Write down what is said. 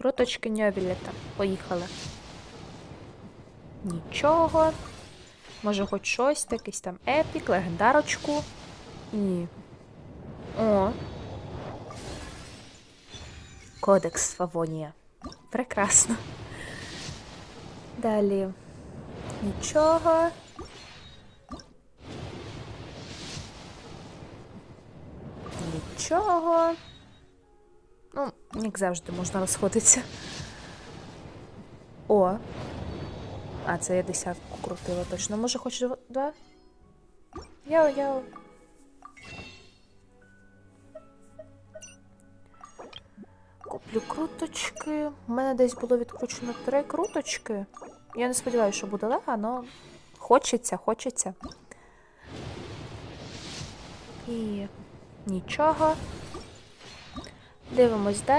Круточки ньовілета. Поїхали. Нічого. Може, хоч щось, якийсь там епік, легендарочку. Ні. О. Кодекс Фавонія. Прекрасно. Далі. Нічого. Нічого. Ну, як завжди, можна розходитися. О. А, це я десятку крутила точно. Може, хоч дв- два? Я, я. Куплю круточки. У мене десь було відкручено три круточки. Я не сподіваюся, що буде лего, але хочеться, хочеться. І нічого. Дивимось далі.